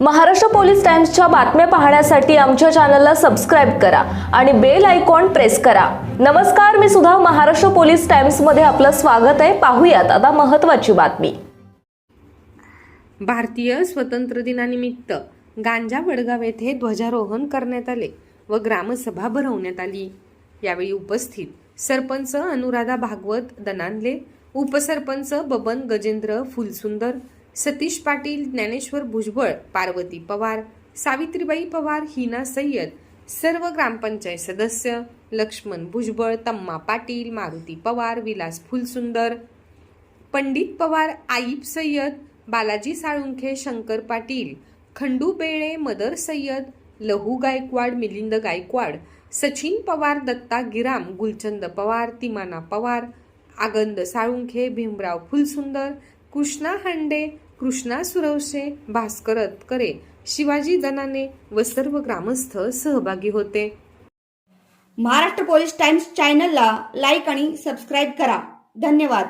Maharashtra police टाइम्सच्या बातम्या पाहण्यासाठी आमच्या चॅनलला सबस्क्राईब करा आणि बेल आयकॉन प्रेस करा. नमस्कार मी सुद्धा महाराष्ट्र पोलीस टाइम्समध्ये आपलं स्वागत आहे. पाहूयात आता महत्त्वाची बातमी. भारतीय स्वतंत्र दिनानिमित्त गांजा वडगाव येथे ध्वजारोहण करण्यात आले व ग्रामसभा भरवण्यात आली. यावेळी उपस्थित सरपंच अनुराधा भागवत दनानले उपसरपंच बबन गजेंद्र फुलसुंदर सतीश पाटील ज्ञानेश्वर भुजबळ पार्वती पवार सावित्रीबाई पवार हिना सय्यद सर्व ग्रामपंचायत सदस्य लक्ष्मण भुजबळ तम्मा पाटील मारुती पवार विलास फुलसुंदर पंडित पवार आईब सय्यद बालाजी साळुंखे शंकर पाटील खंडू बेळे मदर सय्यद लहू गायकवाड मिलिंद गायकवाड सचिन पवार दत्ता गिराम गुलचंद पवार तिमाना पवार आगंद साळुंखे भीमराव फुलसुंदर कृष्णा हांडे कृष्णा सुरवशे भास्कर अतकरे शिवाजी दनाने व सर्व ग्रामस्थ सहभागी होते. महाराष्ट्र पोलीस टाइम्स चॅनलला लाईक आणि सबस्क्राईब करा. धन्यवाद.